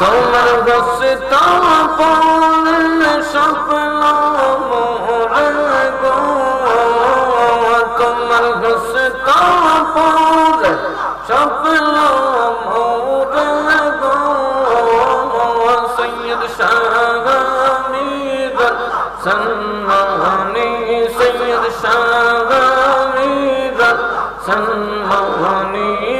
তোমার গসতা পড়লে স্বপ্ন তোমার গসতা পড়লে স্বপ্ন সৈয়দ শাহমীর সন্মানি সৈয়দ শাহমীর সন্মানি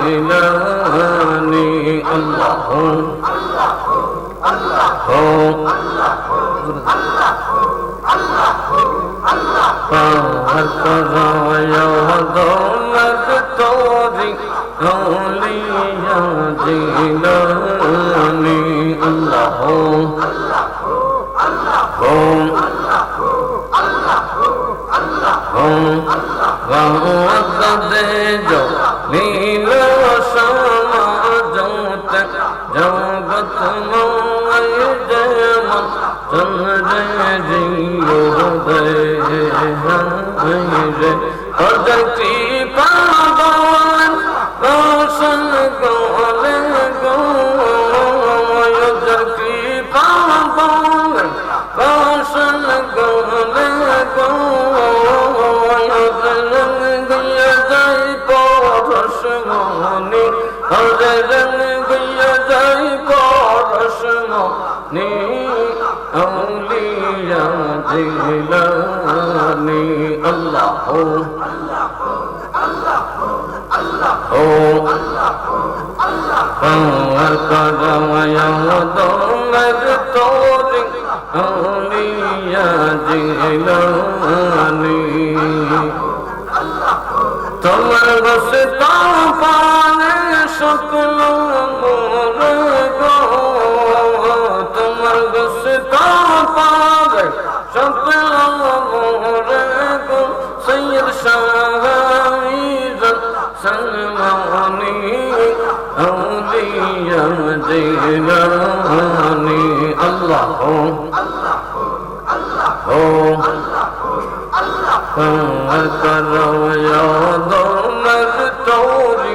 জিলানি আল্লাহ করায়া দৌলত তোরি আউলিয়া জিলানি আল্লাহ হোম হোম গাওয়াত দে জো নীল সমাজত জগত ময় জমন চন্দ্রে জিयो দে রে। অজর হরে রঙ্গিয়া যাই করসন নি আউলিয়া জিলানি আল্লাহ ও ও পাওয়ার করমায়া দোলার তোরে আউলিয়া জিলানি তোমার বসে তো পানে শুকনো তোমার গোসিত পাবে শুকনো মোরে গো সৈয়দ শাহিদ সলমানি আউলিয়া জিলানি আল্লাহ আল্লাহ আল্লাহ আল্লাহ আল্লাহ করো ইয়াদ নজ তোরি